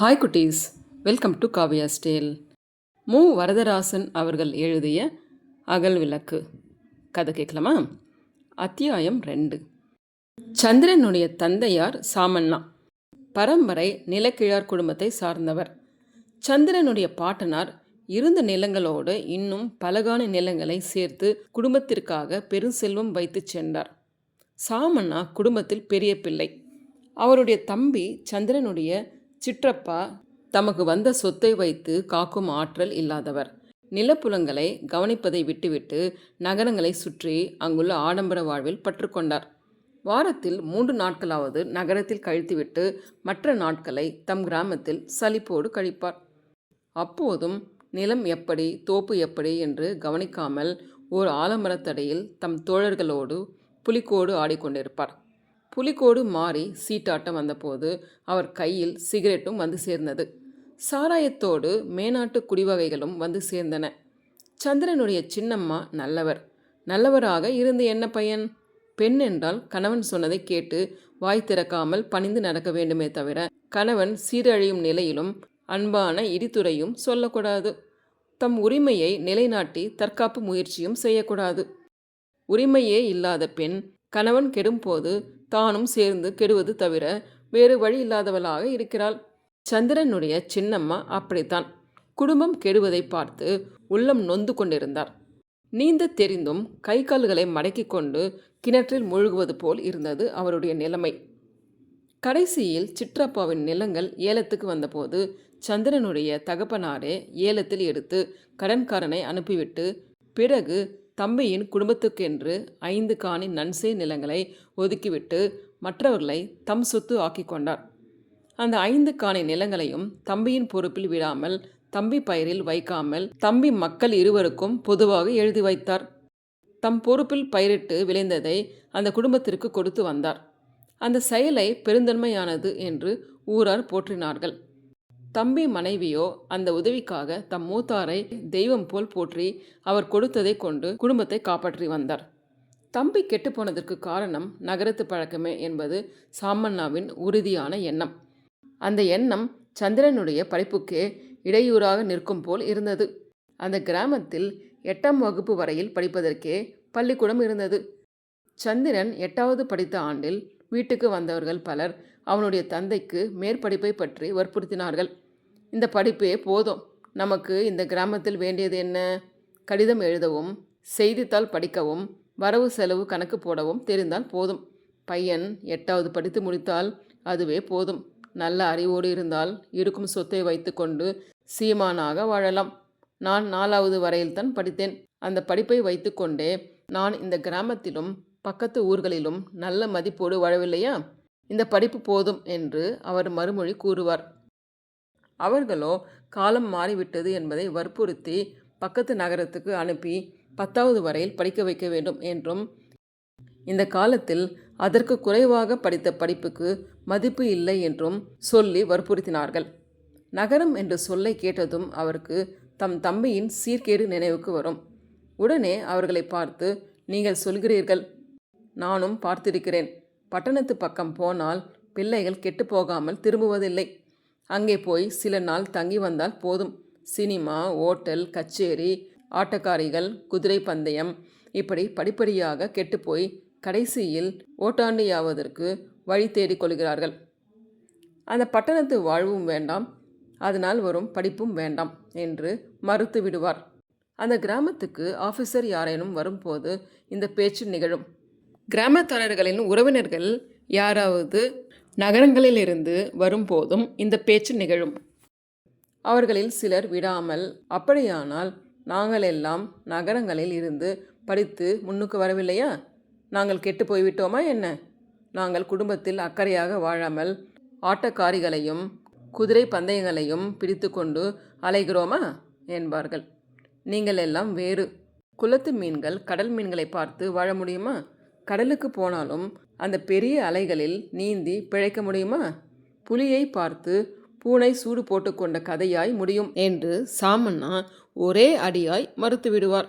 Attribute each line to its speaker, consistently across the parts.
Speaker 1: Hi குட்டீஸ். Welcome to Kavya ஸ்டேல் மு. வரதராசன் அவர்கள் எழுதிய அகல் விளக்கு. கதை கேட்கலாமா? அத்தியாயம் ரெண்டு. சந்திரனுடைய தந்தையார் சாமண்ணா. பரம்பரை நிலக்கிழார் குடும்பத்தை சார்ந்தவர். சந்திரனுடைய பாட்டனார் இருந்த நிலங்களோடு இன்னும் பலகான நிலங்களை சேர்த்து குடும்பத்திற்காக பெரும் செல்வம் வைத்துச் சென்றார். சாமண்ணா குடும்பத்தில் பெரிய பிள்ளை. அவருடைய தம்பி சந்திரனுடைய சிற்றப்பா தமக்கு வந்த சொத்தை வைத்து காக்கும் ஆற்றல் இல்லாதவர். நிலப்புலங்களை கவனிப்பதை விட்டுவிட்டு நகரங்களை சுற்றி அங்குள்ள ஆடம்பர வாழ்வில் பற்றுக்கொண்டார் வாரத்தில் மூன்று நாட்களாவது நகரத்தில் கழித்துவிட்டு மற்ற நாட்களை தம் கிராமத்தில் சலிப்போடு கழிப்பார். அப்போதும் நிலம் எப்படி தோப்பு எப்படி என்று கவனிக்காமல் ஓர் ஆலமரத்தடையில் தம் தோழர்களோடு புலிக்கோடு ஆடிக்கொண்டிருப்பார். புலிக்கோடு மாறி சீட்டாட்டம் வந்தபோது அவர் கையில் சிகரெட்டும் வந்து சேர்ந்தது. சாராயத்தோடு மேனாட்டு குடிவகைகளும் வந்து சேர்ந்தன. சந்திரனுடைய சின்னம்மா நல்லவர். நல்லவராக இருந்து என்ன பையன்? பெண் என்றால் கணவன் சொன்னதை கேட்டு வாய் திறக்காமல் பணிந்து நடக்க வேண்டுமே தவிர கணவன் சீரழியும் நிலையிலும் அன்பான இடித்துரையும் சொல்லக்கூடாது. தம் உரிமையை நிலைநாட்டி தற்காப்பு முயற்சியும் செய்யக்கூடாது. உரிமையே இல்லாத பெண் கணவன் கெடும்போது தானும் சேர்ந்து கெடுவது தவிர வேறு வழி இல்லாதவளாக இருக்கிறாள். சந்திரனுடைய சின்னம்மா அப்படித்தான். குடும்பம் கெடுவதை பார்த்து உள்ளம் நொந்து கொண்டிருந்தார். நீந்த தெரிந்தும் கை கால்களை மடக்கிக் கொண்டு கிணற்றில் மூழ்குவது போல் இருந்தது அவருடைய நிலைமை. கடைசியில் சிற்றப்பாவின் நிலங்கள் ஏலத்துக்கு வந்தபோது சந்திரனுடைய தகப்பனாரே ஏலத்தில் எடுத்து கடன்காரனை அனுப்பிவிட்டு பிறகு தம்பியின் குடும்பத்துக்கென்று ஐந்து காணி நன்சே நிலங்களை ஒதுக்கிவிட்டு மற்றவர்களை தம் சொத்து ஆக்கிக் கொண்டார். அந்த ஐந்து காணி நிலங்களையும் தம்பியின் பொறுப்பில் விடாமல் தம்பி பயிரில் வைக்காமல் தம்பி மக்கள் இருவருக்கும் பொதுவாக எழுதி வைத்தார். தம் பொறுப்பில் பயிரிட்டு விளைந்ததை அந்த குடும்பத்திற்கு கொடுத்து வந்தார். அந்த செயலை பெருந்தன்மையானது என்று ஊரார் போற்றினார்கள். தம்பி மனைவியோ அந்த உதவிக்காக தம் மூத்தாரை தெய்வம் போல் போற்றி அவர் கொடுத்ததை கொண்டு குடும்பத்தை காப்பாற்றி வந்தார். தம்பி கெட்டுப்போனதற்கு காரணம் நகரத்து பழக்கமே என்பது சாமண்ணாவின் உறுதியான எண்ணம். அந்த எண்ணம் சந்திரனுடைய படிப்புக்கே இடையூறாக நிற்கும் போல் இருந்தது. அந்த கிராமத்தில் எட்டாம் வகுப்பு வரையில் படிப்பதற்கே பள்ளிக்கூடம் இருந்தது. சந்திரன் எட்டாவது படித்த ஆண்டில் வீட்டுக்கு வந்தவர்கள் பலர் அவனுடைய தந்தைக்கு மேற்படிப்பை பற்றி வற்புறுத்தினார்கள். இந்த படிப்பே போதும். நமக்கு இந்த கிராமத்தில் வேண்டியது என்ன? கடிதம் எழுதவும் செய்தித்தாள் படிக்கவும் வரவு செலவு கணக்கு போடவும் தெரிந்தால் போதும். பையன் எட்டாவது படித்து முடித்தால் அதுவே போதும். நல்ல அறிவோடு இருந்தால் இருக்கும் சொத்தை வைத்துக்கொண்டு சீமானாக வாழலாம். நான் நாலாவது வரையில்தான் படித்தேன். அந்த படிப்பை வைத்துக்கொண்டே நான் இந்த கிராமத்திலும் பக்கத்து ஊர்களிலும் நல்ல மதிப்போடு வாழவில்லையா? இந்த படிப்பு போதும் என்று அவர் மறுமொழி கூறுவார். அவர்களோ காலம் மாறிவிட்டது என்பதை வற்புறுத்தி பக்கத்து நகரத்துக்கு அனுப்பி பத்தாவது வரையில் படிக்க வைக்க வேண்டும் என்றும் இந்த காலத்தில் அதற்கு குறைவாக படித்த படிப்புக்கு மதிப்பு இல்லை என்றும் சொல்லி வற்புறுத்தினார்கள். நகரம் என்ற சொல்லை கேட்டதும் அவருக்கு தம் தம்பியின் சீர்கேடு நினைவுக்கு வரும். உடனே அவர்களை பார்த்து நீங்கள் சொல்கிறீர்கள். நானும் பார்த்திருக்கிறேன். பட்டணத்து பக்கம் போனால் பிள்ளைகள் கெட்டு போகாமல் திரும்புவதில்லை. அங்கே போய் சில நாள் தங்கி வந்தால் போதும். சினிமா ஓட்டல் கச்சேரி ஆட்டக்காரிகள் குதிரை பந்தயம் இப்படி படிப்படியாக கெட்டுப்போய் கடைசியில் ஓட்டாண்டியாவதற்கு வழி தேடிக் கொள்கிறார்கள். அந்த பட்டணத்து வாழ்வும் வேண்டாம். அதனால் வரும் படிப்பும் வேண்டாம் என்று மறுத்து விடுவார். அந்த கிராமத்துக்கு ஆஃபீஸர் யாரேனும் வரும்போது இந்த பேச்சு நிகழும். கிராமத்தாரர்களின் உறவினர்கள் யாராவது நகரங்களிலிருந்து வரும்போதும் இந்த பேச்சு நிகழும். அவர்களில் சிலர் விடாமல் அப்படியானால் நாங்கள் எல்லாம் நகரங்களில் இருந்து படித்து முன்னுக்கு வரவில்லையா? நாங்கள் கெட்டு போய்விட்டோமா என்ன? நாங்கள் குடும்பத்தில் அக்கறையாக வாழாமல் ஆட்டக்காரிகளையும் குதிரை பந்தயங்களையும் பிடித்து கொண்டு அலைகிறோமா? என்பார்கள். நீங்கள் எல்லாம் வேறு. குளத்து மீன்கள் கடல் மீன்களை பார்த்து வாழ முடியுமா? கடலுக்கு போனாலும் அந்த பெரிய அலைகளில் நீந்தி பிழைக்க முடியுமா? புலியை பார்த்து பூனை சூடு போட்டுக்கொண்ட கதையாய் முடியும் என்று சாமண்ணா ஒரே அடியாய் மறுத்துவிடுவார்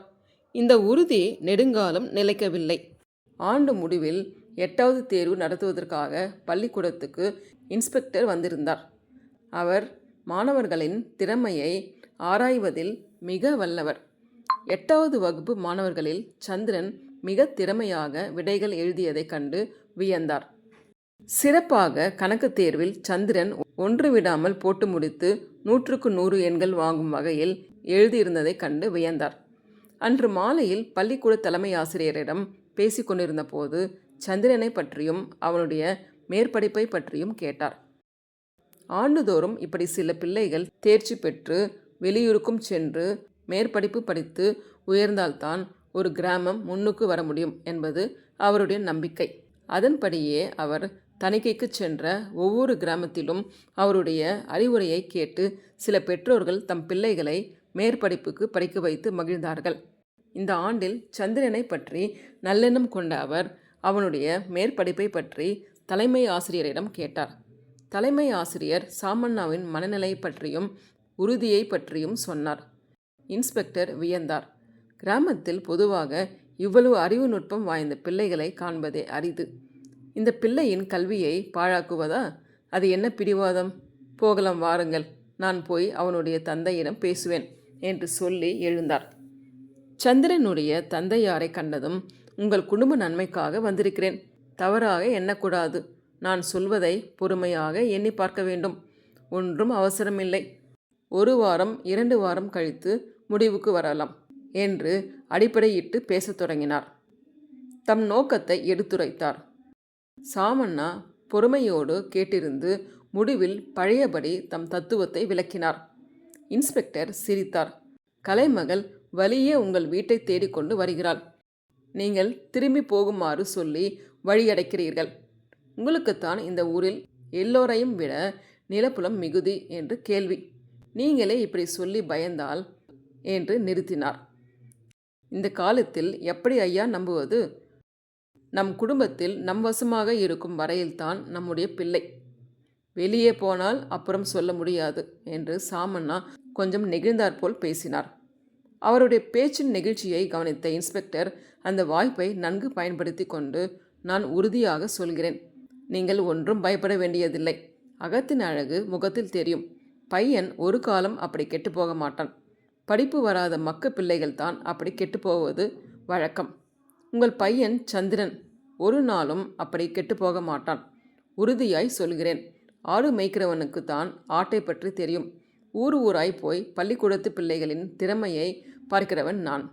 Speaker 1: இந்த உறுதி நெடுங்காலம் நிலைக்கவில்லை. ஆண்டு முடிவில் எட்டாவது தேர்வு நடத்துவதற்காக பள்ளிக்கூடத்துக்கு இன்ஸ்பெக்டர் வந்திருந்தார். அவர் மாணவர்களின் திறமையை ஆராய்வதில் மிக வல்லவர். எட்டாவது வகுப்பு மாணவர்களில் சந்திரன் மிக திறமையாக விடைகள் எழுதியதைக் கண்டு வியந்தார். சிறப்பாக கணக்கு தேர்வில் சந்திரன் ஒன்று விடாமல் போட்டு முடித்து நூற்றுக்கு நூறு எண்கள் வாங்கும் வகையில் எழுதியிருந்ததைக் கண்டு வியந்தார். அன்று மாலையில் பள்ளிக்கூட தலைமை ஆசிரியரிடம் பேசிக்கொண்டிருந்த போது சந்திரனை பற்றியும் அவனுடைய மேற்படிப்பை பற்றியும் கேட்டார். ஆண்டுதோறும் இப்படி சில பிள்ளைகள் தேர்ச்சி பெற்று வெளியூருக்கும் சென்று மேற்படிப்பு படித்து உயர்ந்தால்தான் ஒரு கிராமம் முன்னுக்கு வர முடியும் என்பது அவருடைய நம்பிக்கை. அதன்படியே அவர் தணிக்கைக்கு சென்ற ஒவ்வொரு கிராமத்திலும் அவருடைய அறிவுரையை கேட்டு சில பெற்றோர்கள் தம் பிள்ளைகளை மேற்படிப்புக்கு படிக்க வைத்து மகிழ்ந்தார்கள். இந்த ஆண்டில் சந்திரனை பற்றி நல்லெண்ணம் கொண்ட அவர் அவனுடைய மேற்படிப்பை பற்றி தலைமை ஆசிரியரிடம் கேட்டார். தலைமை ஆசிரியர் சாமண்ணாவின் மனநிலை பற்றியும் உறுதியை பற்றியும் சொன்னார். இன்ஸ்பெக்டர் வியந்தார். கிராமத்தில் பொதுவாக இவ்வளவு அறிவு நுட்பம் வாய்ந்த பிள்ளைகளை காண்பதே அரிது. இந்த பிள்ளையின் கல்வியை பாழாக்குவதா? அது என்ன பிடிவாதம்? போகலாம் வாருங்கள். நான் போய் அவனுடைய தந்தையிடம் பேசுவேன் என்று சொல்லி எழுந்தார். சந்திரனுடைய தந்தையாரை கண்டதும் உங்கள் குடும்ப நன்மைக்காக வந்திருக்கிறேன். தவறாக எண்ணக்கூடாது. நான் சொல்வதை பொறுமையாக எண்ணி பார்க்க வேண்டும். ஒன்றும் அவசரமில்லை. ஒரு வாரம் இரண்டு வாரம் கழித்து முடிவுக்கு வரலாம். என்று அடிப்படையிட்டு பேசத் தொடங்கினார். தம் நோக்கத்தை எடுத்துரைத்தார். சாமண்ணா பொறுமையோடு கேட்டிருந்து முடிவில் பழையபடி தம் தத்துவத்தை விளக்கினார். இன்ஸ்பெக்டர் சிரித்தார். கலைமகள் வலியே உங்கள் வீட்டை தேடிக்கொண்டு வருகிறாள். நீங்கள் திரும்பி போகுமாறு சொல்லி வழியடைக்கிறீர்கள். உங்களுக்குத்தான் இந்த ஊரில் எல்லோரையும் விட நிலப்புலம் மிகுதி என்று கேள்வி. நீங்களே இப்படி சொல்லி பயந்தால்? என்று நிறுத்தினார். இந்த காலத்தில் எப்படி ஐயா நம்புவது? நம் குடும்பத்தில் நம் வசமாக இருக்கும் வரையில்தான் நம்முடைய பிள்ளை. வெளியே போனால் அப்புறம் சொல்ல முடியாது என்று சாமண்ணா கொஞ்சம் நெகிழ்ந்தாற்போல் பேசினார். அவருடைய பேச்சின் நெகிழ்ச்சியை கவனித்த இன்ஸ்பெக்டர் அந்த வாய்ப்பை நன்கு பயன்படுத்தி கொண்டு நான் உறுதியாக சொல்கிறேன். நீங்கள் ஒன்றும் பயப்பட வேண்டியதில்லை. அகத்தின் அழகு முகத்தில் தெரியும். பையன் ஒரு காலம் அப்படி கெட்டு போக மாட்டான். படிப்பு வராத மக்க பிள்ளைகள் தான் அப்படி கெட்டு போவது வழக்கம். உங்கள் பையன் சந்திரன். ஒரு நாளும் அப்படி கெட்டு போக மாட்டான். உறுதியாய் சொல்கிறேன். ஆடு மேய்க்கிறவனுக்கு தான் ஆட்டை பற்றி தெரியும். ஊர் ஊராய் போய் பள்ளிக்கூடத்து பிள்ளைகளின் திறமையை பார்க்கிறவன் நான்.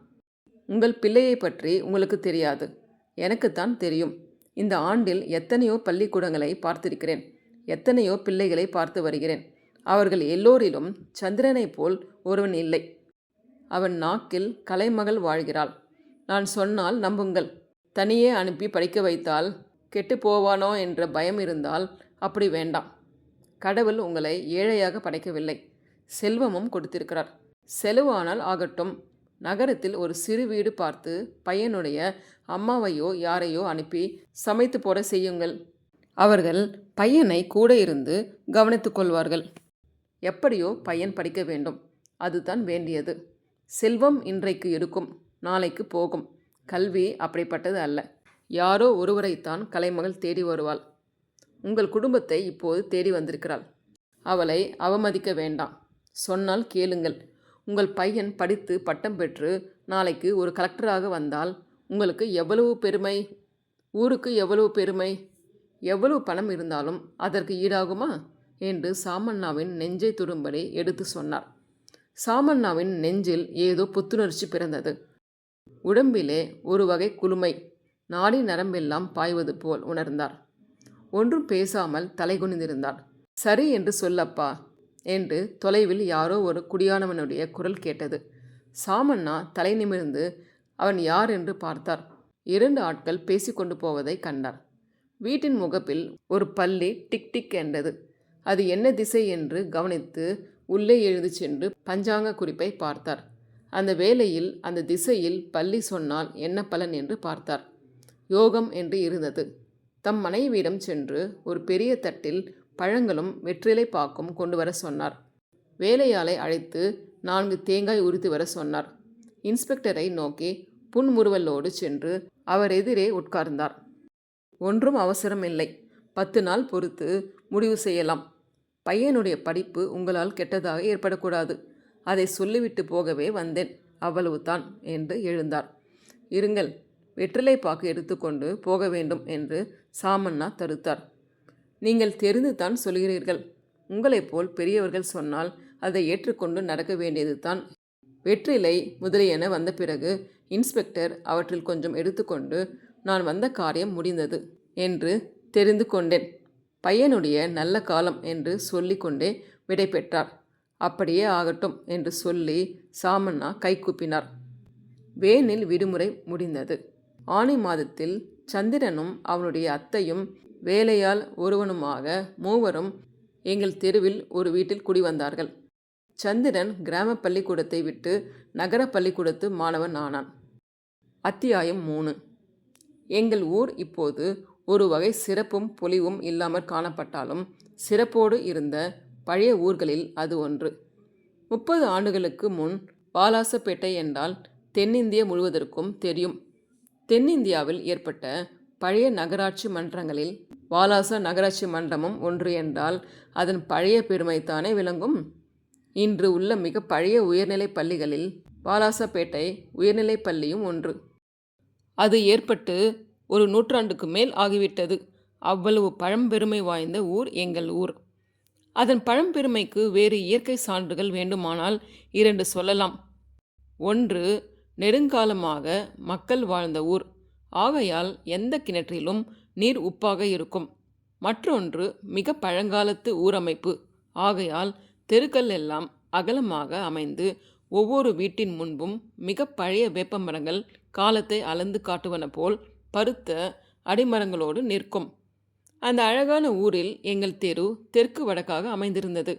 Speaker 1: உங்கள் பிள்ளையை பற்றி உங்களுக்கு தெரியாது. எனக்குத்தான் தெரியும். இந்த ஆண்டில் எத்தனையோ பள்ளிக்கூடங்களை பார்த்திருக்கிறேன். எத்தனையோ பிள்ளைகளை பார்த்து வருகிறேன். அவர்கள் எல்லோரிலும் சந்திரனைப் போல் ஒருவன் இல்லை. அவன் நாக்கில் கலைமகள் வாழ்கிறாள். நான் சொன்னால் நம்புங்கள். தனியே அனுப்பி படிக்க வைத்தால் கெட்டு போவானோ என்ற பயம் இருந்தால் அப்படி வேண்டாம். கடவுள் உங்களை ஏழையாக படைக்கவில்லை. செல்வமும் கொடுத்திருக்கிறார். செலவானால் ஆகட்டும். நகரத்தில் ஒரு சிறு வீடு பார்த்து பையனுடைய அம்மாவையோ யாரையோ அனுப்பி சமைத்து போட செய்யுங்கள். அவர்கள் பையனை கூட இருந்து கவனித்துக் கொள்வார்கள். எப்படியோ பையன் படிக்க வேண்டும். அதுதான் வேண்டியது. செல்வம் இன்றைக்கு இருக்கும் நாளைக்கு போகும். கல்வி அப்படிப்பட்டது அல்ல. யாரோ ஒருவரைத்தான் கலைமகள் தேடி வருவாள். உங்கள் குடும்பத்தை இப்போது தேடி வந்திருக்கிறாள். அவளை அவமதிக்க வேண்டாம். சொன்னால் கேளுங்கள். உங்கள் பையன் படித்து பட்டம் பெற்று நாளைக்கு ஒரு கலெக்டராக வந்தால் உங்களுக்கு எவ்வளவு பெருமை? ஊருக்கு எவ்வளவு பெருமை? எவ்வளவு பணம் இருந்தாலும் அதற்கு ஈடாகுமா? என்று சாமண்ணாவின் நெஞ்சை துடும்படி எடுத்து சொன்னார். சாமண்ணாவின் நெஞ்சில் ஏதோ புத்துணர்ச்சி பிறந்தது. உடம்பிலே ஒரு வகை குளுமை நாடி நரம்பெல்லாம் பாய்வது போல் உணர்ந்தார். ஒன்றும் பேசாமல் தலைகுனிந்திருந்தார் சரி என்று சொல்லப்பா என்று தொலைவில் யாரோ ஒரு குடியானவனுடைய குரல் கேட்டது. சாமண்ணா தலை நிமிர்ந்து அவன் யார்? என்று பார்த்தார். இரண்டு ஆட்கள் பேசிக்கொண்டு போவதை கண்டார். வீட்டின் முகப்பில் ஒரு பள்ளி டிக் டிக் என்றது. அது என்ன திசை என்று கவனித்து உள்ளே எழுதி சென்று பஞ்சாங்க குறிப்பை பார்த்தார். அந்த வேளையில் அந்த திசையில் பள்ளி சொன்னால் என்ன பலன் என்று பார்த்தார். யோகம் என்று இருந்தது. தம் மனைவியிடம் சென்று ஒரு பெரிய தட்டில் பழங்களும் வெற்றிலை பாக்கும் கொண்டு வர சொன்னார். வேலையாளை அழைத்து நான்கு தேங்காய் உரித்து வர சொன்னார். இன்ஸ்பெக்டரை நோக்கி புன்முறுவலோடு சென்று அவர் எதிரே உட்கார்ந்தார். ஒன்றும் அவசரம் இல்லை பத்து நாள் பொறுத்து முடிவு செய்யலாம். பையனுடைய படிப்பு உங்களால் கெட்டதாக ஏற்படக்கூடாது. அதை சொல்லிவிட்டு போகவே வந்தேன். அவ்வளவுதான் என்று எழுந்தார். இருங்கள் வெற்றிலை பாக்கு எடுத்துக்கொண்டு போக வேண்டும் என்று சாமண்ணா தடுத்தார். நீங்கள் தெரிந்து தான் சொல்கிறீர்கள். உங்களைப் போல் பெரியவர்கள் சொன்னால் அதை ஏற்றுக்கொண்டு நடக்க வேண்டியது தான் வெற்றிலை முதலியன வந்த பிறகு இன்ஸ்பெக்டர் அவற்றில் கொஞ்சம் எடுத்துக்கொண்டு நான் வந்த காரியம் முடிந்தது என்று தெரிந்து கொண்டேன். பையனுடைய நல்ல காலம் என்று சொல்லிக்கொண்டே விடை பெற்றார் அப்படியே ஆகட்டும் என்று சொல்லி சாமண்ணா கைகூப்பினார். வேனில் விடுமுறை முடிந்தது. ஆணி மாதத்தில் சந்திரனும் அவனுடைய அத்தையும் வேலையால் ஒருவனுமாக மூவரும் எங்கள் தெருவில் ஒரு வீட்டில் குடிவந்தார்கள். சந்திரன் கிராம பள்ளிக்கூடத்தை விட்டு நகர பள்ளிக்கூடத்து மாணவன் ஆனான். அத்தியாயம் மூணு. எங்கள் ஊர் இப்போது ஒரு வகை சிறப்பும் பொலிவும் இல்லாமற் காணப்பட்டாலும் சிறப்போடு இருந்த பழைய ஊர்களில் அது ஒன்று. முப்பது ஆண்டுகளுக்கு முன் வாலாசப்பேட்டை என்றால் தென்னிந்திய முழுவதற்கும் தெரியும். தென்னிந்தியாவில் ஏற்பட்ட பழைய நகராட்சி மன்றங்களில் வாலாச நகராட்சி மன்றமும் ஒன்று என்றால் அதன் பழைய பெருமைத்தானே விளங்கும்? இன்று உள்ள மிக பழைய உயர்நிலைப் பள்ளிகளில் வாலாசப்பேட்டை உயர்நிலைப் பள்ளியும் ஒன்று. அது ஏற்பட்டு ஒரு நூற்றாண்டுக்கு மேல் ஆகிவிட்டது. அவ்வளவு பழம்பெருமை வாய்ந்த ஊர் எங்கள் ஊர். அதன் பழம்பெருமைக்கு வேறு இயற்கை சான்றுகள் வேண்டுமானால் இரண்டு சொல்லலாம். ஒன்று நெடுங்காலமாக மக்கள் வாழ்ந்த ஊர். ஆகையால் எந்த கிணற்றிலும் நீர் உப்பாக இருக்கும். மற்றொன்று மிக பழங்காலத்து ஊரமைப்பு. ஆகையால் தெருக்கள் எல்லாம் அகலமாக அமைந்து ஒவ்வொரு வீட்டின் முன்பும் மிக பழைய வேப்பமரங்கள் காலத்தை அளந்து காட்டுவன போல் பருத்த அடிமரங்களோடு நிற்கும். அந்த அழகான ஊரில் எங்கள் தெரு தெற்கு வடக்காக அமைந்திருந்தது.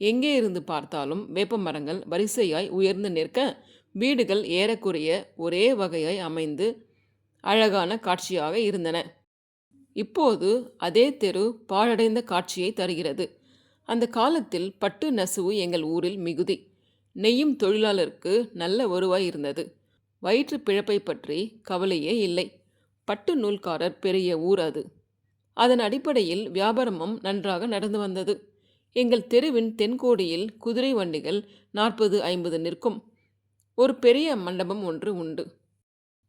Speaker 1: எங்கே இருந்து பார்த்தாலும் வேப்ப மரங்கள் வரிசையாய் உயர்ந்து நிற்க வீடுகள் ஏறக்குறைய ஒரே வகையாய் அமைந்து அழகான காட்சியாக இருந்தன. இப்போது அதே தெரு பாழடைந்த காட்சியை தருகிறது. அந்த காலத்தில் பட்டு நெசவு எங்கள் ஊரில் மிகுதி. நெய்யும் தொழிலாளருக்கு நல்ல வருவாய் இருந்தது. வயிற்று பிழப்பை பற்றி கவலையே இல்லை. பட்டு நூல்காரர் பெரிய ஊர் அது. அதன் அடிப்படையில் வியாபாரமும் நன்றாக நடந்து வந்தது. எங்கள் தெருவின் தென்கோடியில் குதிரை வண்டிகள் நாற்பது ஐம்பது நிற்கும். ஒரு பெரிய மண்டபம் ஒன்று உண்டு.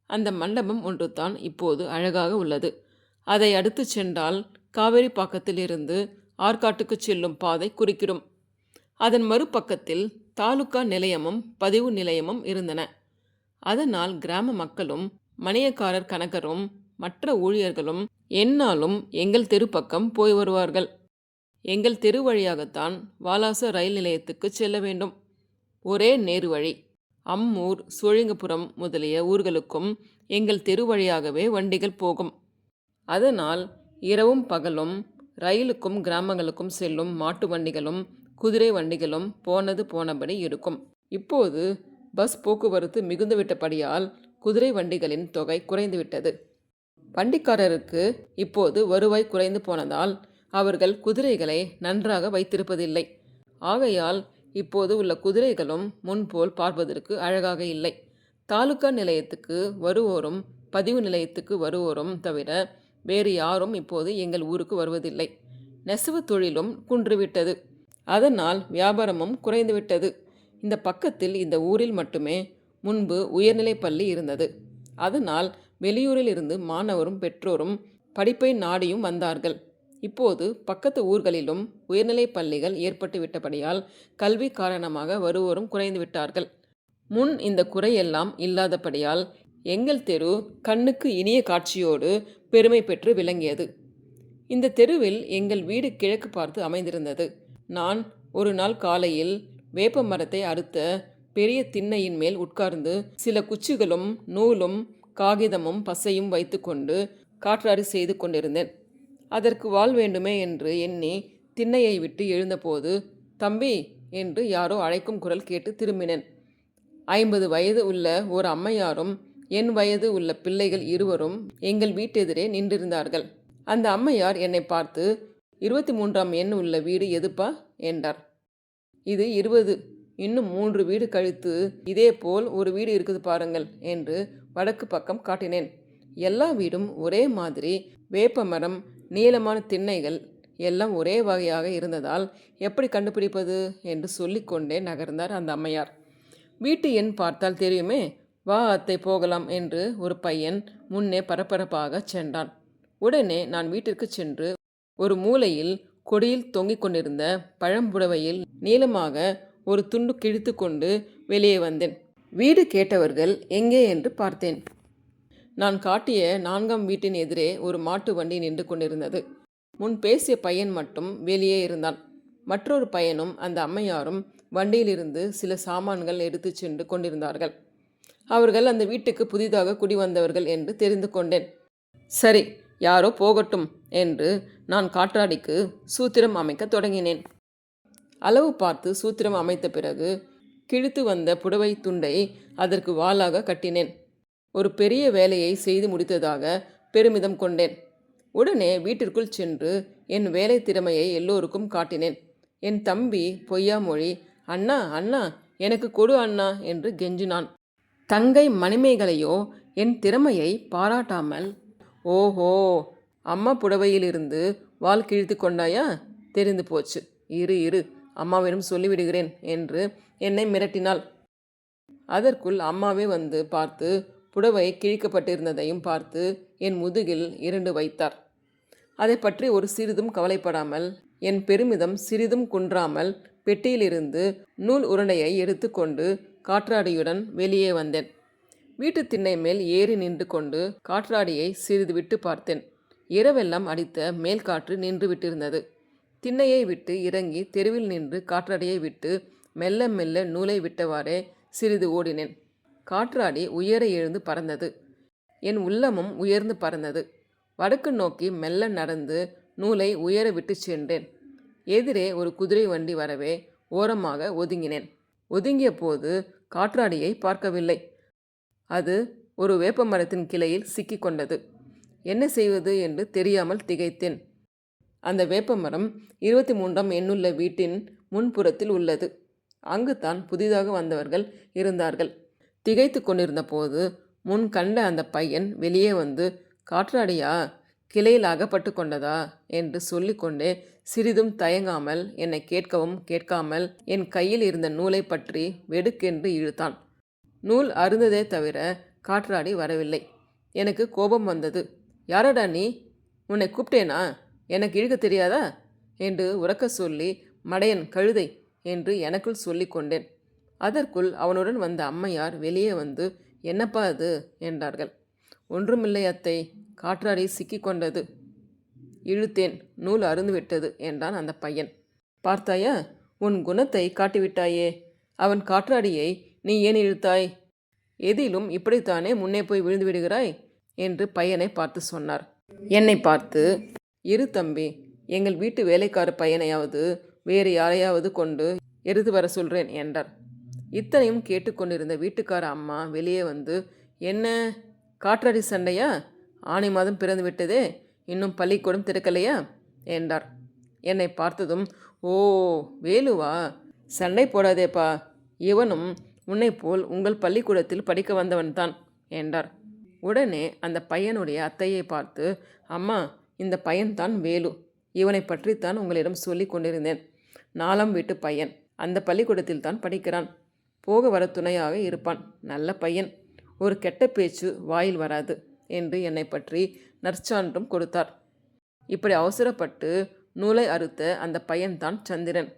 Speaker 1: அந்த மண்டபம் ஒன்றுதான் இப்போது அழகாக உள்ளது. அதை அடுத்து சென்றால் காவேரி பாக்கத்திலிருந்து ஆற்காட்டுக்கு செல்லும் பாதை குறிக்கிறோம். அதன் மறுபக்கத்தில் தாலுகா நிலையமும் பதிவு நிலையமும் இருந்தன. அதனால் கிராம மக்களும் மணியக்காரர் கணக்கரும் மற்ற ஊழியர்களும் எந்நாளும் எங்கள் தெரு பக்கம் போய் வருவார்கள். எங்கள் தெரு வழியாகத்தான் வாலாச ரயில் நிலையத்துக்கு செல்ல வேண்டும். ஒரே நேரு வழி. அம்மூர் சோழிங்கபுரம் முதலிய ஊர்களுக்கும் எங்கள் தெரு வழியாகவே வண்டிகள் போகும். அதனால் இரவும் பகலும் ரயிலுக்கும் கிராமங்களுக்கும் செல்லும் மாட்டு வண்டிகளும் குதிரை வண்டிகளும் போனது போனபடி இருக்கும். இப்போது பஸ் போக்குவரத்து மிகுந்துவிட்டபடியால் குதிரை வண்டிகளின் தொகை குறைந்துவிட்டது. வண்டிக்காரருக்கு இப்போது வருவாய் குறைந்து போனதால் அவர்கள் குதிரைகளை நன்றாக வைத்திருப்பதில்லை. ஆகையால் இப்போது உள்ள குதிரைகளும் முன்போல் பார்ப்பதற்கு அழகாக இல்லை. தாலுகா நிலையத்துக்கு வருவோரும் பதிவு நிலையத்துக்கு வருவோரும் தவிர வேறு யாரும் இப்போது எங்கள் ஊருக்கு வருவதில்லை. நெசவு தொழிலும் குன்றுவிட்டது. அதனால் வியாபாரமும் குறைந்துவிட்டது. இந்த பக்கத்தில் இந்த ஊரில் மட்டுமே முன்பு உயர்நிலைப் பள்ளி இருந்தது. அதனால் வெளியூரில் இருந்து மாணவரும் பெற்றோரும் படிப்பை நாடியும் வந்தார்கள். இப்போது பக்கத்து ஊர்களிலும் உயர்நிலைப் பள்ளிகள் ஏற்பட்டு விட்டபடியால் கல்வி காரணமாக வருவோரும் குறைந்து விட்டார்கள். முன் இந்த குறையெல்லாம் இல்லாதபடியால் எங்கள் தெரு கண்ணுக்கு இனிய காட்சியோடு பெருமை பெற்று விளங்கியது. இந்த தெருவில் எங்கள் வீடு கிழக்கு பார்த்து அமைந்திருந்தது. நான் ஒரு நாள் காலையில் வேப்ப மரத்தை அறுத்த பெரிய திண்ணையின் மேல் உட்கார்ந்து சில குச்சிகளும் நூலும் காகிதமும் பசையும் வைத்துக்கொண்டு காற்றாறு செய்து கொண்டிருந்தேன். அதற்கு வாழ் வேண்டுமே என்று எண்ணி திண்ணையை விட்டு எழுந்தபோது தம்பி என்று யாரோ அழைக்கும் குரல் கேட்டு திரும்பினேன். ஐம்பது வயது உள்ள ஒரு அம்மையாரும் என் வயது உள்ள பிள்ளைகள் இருவரும் எங்கள் வீட்டெதிரே நின்றிருந்தார்கள். அந்த அம்மையார் என்னை பார்த்து இருபத்தி மூன்றாம் எண் உள்ள வீடு எதுப்பா? என்றார். இது இருபது. இன்னும் மூன்று வீடு கழித்து இதேபோல் ஒரு வீடு இருக்குது பாருங்கள் என்று வடக்கு பக்கம் காட்டினேன். எல்லா வீடும் ஒரே மாதிரி வேப்ப மரம் நீளமான திண்ணைகள் எல்லாம் ஒரே வகையாக இருந்ததால் எப்படி கண்டுபிடிப்பது என்று சொல்லிக்கொண்டே நகர்ந்தார் அந்த அம்மையார். வீட்டு எண் பார்த்தால் தெரியுமே வா அத்தை போகலாம் என்று ஒரு பையன் முன்னே பரபரப்பாக சென்றான். உடனே நான் வீட்டிற்கு சென்று ஒரு மூலையில் கொடியில் தொங்கிக் கொண்டிருந்த பழம்புடவையில் நீளமாக ஒரு துண்டு கிழித்து கொண்டு வெளியே வந்தேன். வீடு கேட்டவர்கள் எங்கே? என்று பார்த்தேன். நான் காட்டிய நான்காம் வீட்டின் எதிரே ஒரு மாட்டு வண்டி நின்று கொண்டிருந்தது. முன் பேசிய பையன் மட்டும் வெளியே இருந்தான். மற்றொரு பையனும் அந்த அம்மையாரும் வண்டியிலிருந்து சில சாமான்கள் எடுத்துச் சென்று கொண்டிருந்தார்கள். அவர்கள் அந்த வீட்டுக்கு புதிதாக குடி வந்தவர்கள் என்று தெரிந்து கொண்டேன். சரி யாரோ போகட்டும் என்று நான் காற்றாடிக்கு சூத்திரம் அமைக்கத் தொடங்கினேன். அளவு பார்த்து சூத்திரம் அமைத்த பிறகு கிழித்து வந்த புடவை துண்டை அதற்கு வாளாக கட்டினேன். ஒரு பெரிய வேலையை செய்து முடித்ததாக பெருமிதம் கொண்டேன். உடனே வீட்டிற்குள் சென்று என் வேலை திறமையை எல்லோருக்கும் காட்டினேன். என் தம்பி பொய்யாமொழி அண்ணா அண்ணா எனக்கு கொடு அண்ணா என்று கெஞ்சினான். தங்கை மணிமேகலையோ என் திறமையை பாராட்டாமல் ஓஹோ அம்மா புடவையிலிருந்து வால் கிழித்து கொண்டாயா? தெரிந்து போச்சு. இரு இரு அம்மாவிடம் சொல்லிவிடுகிறேன் என்று என்னை மிரட்டினாள். அதற்குள் அம்மாவே வந்து பார்த்து புடவை கிழிக்கப்பட்டிருந்ததையும் பார்த்து என் முதுகில் இரண்டு வைத்தார். அதை பற்றி ஒரு சிறிதும் கவலைப்படாமல் என் பெருமிதம் சிறிதும் குன்றாமல் பெட்டியிலிருந்து நூல் உருண்டையை எடுத்துக்கொண்டு காற்றாடியுடன் வெளியே வந்தேன். வீட்டு திண்ணை மேல் ஏறி நின்று கொண்டு காற்றாடியை சிறிது விட்டு பார்த்தேன். இரவெல்லாம் அடித்த மேல் காற்று நின்று விட்டிருந்தது. திண்ணையை விட்டு இறங்கி தெருவில் நின்று காற்றாடியை விட்டு மெல்ல மெல்ல நூலை விட்டவாறே சிறிது ஓடினேன். காற்றாடி உயர எழுந்து பறந்தது. என் உள்ளமும் உயர்ந்து பறந்தது. வடக்கு நோக்கி மெல்ல நடந்து நூலை உயர விட்டு சென்றேன். எதிரே ஒரு குதிரை வண்டி வரவே ஓரமாக ஒதுங்கினேன். ஒதுங்கிய போது காற்றாடியை பார்க்கவில்லை. அது ஒரு வேப்ப மரத்தின் கிளையில் சிக்கிக்கொண்டது என்ன செய்வது? என்று தெரியாமல் திகைத்தேன். அந்த வேப்பமரம் இருபத்தி மூன்றாம் எண்ணுள்ள வீட்டின் முன்புறத்தில் உள்ளது. அங்குதான் புதிதாக வந்தவர்கள் இருந்தார்கள். திகைத்து கொண்டிருந்த போது முன் கண்ட அந்த பையன் வெளியே வந்து காற்றாடியா? கிளையில் அகப்பட்டு கொண்டதா என்று சொல்லிக்கொண்டே சிறிதும் தயங்காமல் என்னை கேட்கவும் கேட்காமல் என் கையில் இருந்த நூலை பற்றி வெடுக்கென்று இழுத்தான். நூல் அருந்ததே தவிர காற்றாடி வரவில்லை. எனக்கு கோபம் வந்தது. யாரடா நீ? உன்னை கூப்பிட்டேனா? எனக்கு இழுக்க தெரியாதா? என்று உறக்க சொல்லி மடையன் கழுதை என்று எனக்குள் சொல்லி கொண்டேன். அதற்குள் அவனுடன் வந்த அம்மையார் வெளியே வந்து என்னப்பா அது என்றார்கள். ஒன்றுமில்லை அத்தை காற்றாடி சிக்கிக்கொண்டது இழுத்தேன் நூல் அருந்து விட்டது என்றான் அந்த பையன். பார்த்தாயா உன் குணத்தை காட்டிவிட்டாயே. அவன் காற்றாடியை நீ ஏன் இழுத்தாய்? எதிலும் இப்படித்தானே முன்னே போய் விழுந்து விடுகிறாய்? என்று பையனை பார்த்து சொன்னார். என்னை பார்த்து இரு தம்பி எங்கள் வீட்டு வேலைக்கார பையனையாவது வேறு யாரையாவது கொண்டு எடுத்து வர சொல்கிறேன் என்றார். இத்தனையும் கேட்டுக்கொண்டிருந்த வீட்டுக்கார அம்மா வெளியே வந்து என்ன காற்றாடி சண்டையா? ஆணி மாதம் பிறந்து விட்டதே இன்னும் பள்ளிக்கூடம் திறக்கலையா? என்றார். என்னை பார்த்ததும் ஓ வேலுவா சண்டை போடாதேப்பா இவனும் உன்னை போல் உங்கள் பள்ளிக்கூடத்தில் படிக்க வந்தவன்தான் என்றார். உடனே அந்த பையனுடைய அத்தையை பார்த்து அம்மா இந்த பையன்தான் வேலு. இவனை பற்றித்தான் உங்களிடம் சொல்லி கொண்டிருந்தேன். நாலாம் வீட்டு பையன். அந்த பள்ளிக்கூடத்தில் தான் படிக்கிறான். போக வர துணையாக இருப்பான். நல்ல பையன். ஒரு கெட்ட பேச்சு வாயில் வராது என்று என்னை பற்றி நற்சான்றும் கொடுத்தார். இப்படி அவசரப்பட்டு நூலை அறுத்த அந்த பையன்தான் சந்திரன்.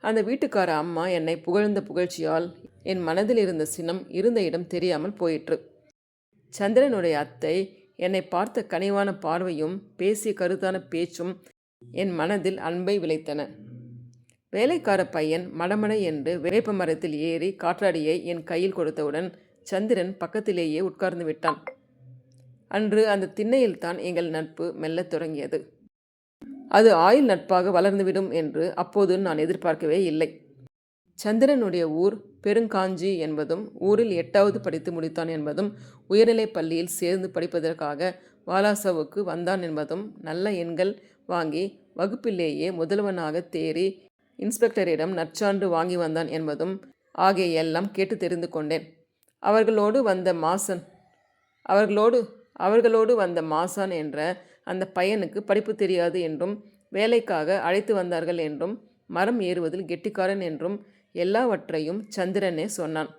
Speaker 1: அந்த வீட்டுக்கார அம்மா என்னை புகழ்ந்த புகழ்ச்சியால் என் மனதில் இருந்த சினம் இருந்த இடம் தெரியாமல் போயிற்று. சந்திரனுடைய அத்தை என்னை பார்த்த கனிவான பார்வையும் பேசிய கருத்தான பேச்சும் என் மனதில் அன்பை விளைத்தன. வேலைக்கார பையன் மடமட என்று வேப்ப மரத்தில் ஏறி காற்றாடியை என் கையில் கொடுத்தவுடன் சந்திரன் பக்கத்திலேயே உட்கார்ந்து விட்டான். அன்று அந்த திண்ணையில்தான் எங்கள் நட்பு மெல்லத் தொடங்கியது. அது ஆயுள் நட்பாக வளர்ந்துவிடும் என்று அப்போது நான் எதிர்பார்க்கவே இல்லை. சந்திரனுடைய ஊர் பெருங்காஞ்சி என்பதும் ஊரில் எட்டாவது படித்து முடித்தான் என்பதும் உயர்நிலைப் பள்ளியில் சேர்ந்து படிப்பதற்காக வாலாசாவுக்கு வந்தான் என்பதும் நல்ல எண்கள் வாங்கி வகுப்பிலேயே முதல்வனாக தேறி இன்ஸ்பெக்டரிடம் நற்சான்று வாங்கி வந்தான் என்பதும் ஆகிய எல்லாம் கேட்டு தெரிந்து கொண்டேன். அவர்களோடு வந்த மாசன் அவர்களோடு அவர்களோடு வந்த மாசான் என்ற அந்த பையனுக்கு படிப்பு தெரியாது என்றும் வேலைக்காக அழைத்து வந்தார்கள் என்றும் மரம் ஏறுவதில் கெட்டிக்காரன் என்றும் எல்லாவற்றையும் சந்திரனே சொன்னான்.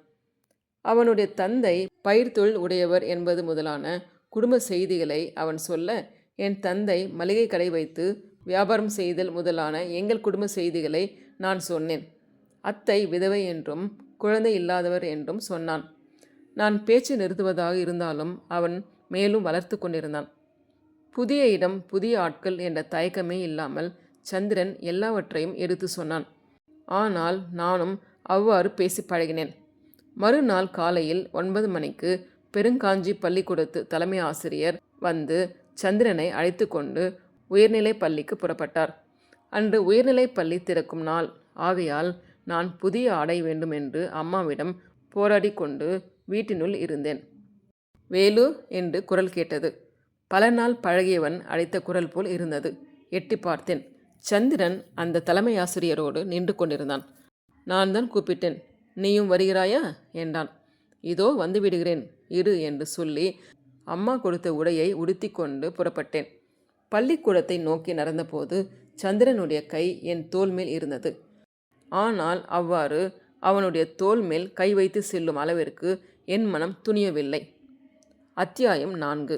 Speaker 1: அவனுடைய தந்தை பயிர் உடையவர் என்பது முதலான குடும்ப செய்திகளை அவன் சொல்ல என் தந்தை மளிகை கடை வைத்து வியாபாரம் செய்தல் முதலான எங்கள் குடும்ப செய்திகளை நான் சொன்னேன். அத்தை விதவை என்றும் குழந்தை இல்லாதவர் என்றும் சொன்னான். நான் பேச்சு நிறுத்துவதாக இருந்தாலும் அவன் மேலும் வளர்த்து கொண்டிருந்தான். புதிய இடம் புதிய ஆட்கள் என்ற தயக்கமே இல்லாமல் சந்திரன் எல்லாவற்றையும் எடுத்து சொன்னான். ஆனால் நானும் அவ்வாறு பேசி பழகினேன். மறுநாள் காலையில் ஒன்பது மணிக்கு பெருங்காஞ்சி பள்ளிக்கூடத்து தலைமை ஆசிரியர் வந்து சந்திரனை அழைத்து கொண்டு உயர்நிலை பள்ளிக்கு புறப்பட்டார். அன்று உயர்நிலை பள்ளி திறக்கும் நாள். ஆகையால் நான் புதிய ஆடை வேண்டும் என்று அம்மாவிடம் போராடி கொண்டு வீட்டினுள் இருந்தேன். வேலு என்று குரல் கேட்டது. பல நாள் பழகியவன் அழைத்த குரல் போல் இருந்தது. எட்டி பார்த்தேன். சந்திரன் அந்த தலைமை ஆசிரியரோடு நின்று கொண்டிருந்தான். நான் தான் கூப்பிட்டேன். நீயும் வருகிறாயா? என்றான். இதோ வந்து விடுகிறேன். இரு என்று சொல்லி அம்மா கொடுத்த உடையை உடுத்தி கொண்டு புறப்பட்டேன். பள்ளிக்கூடத்தை நோக்கி நடந்தபோது சந்திரனுடைய கை என் தோல் மேல் இருந்தது. ஆனால் அவ்வாறு அவனுடைய தோல் மேல் கை வைத்து செல்லும் அளவிற்கு என் மனம் துணியவில்லை. அத்தியாயம் நான்கு.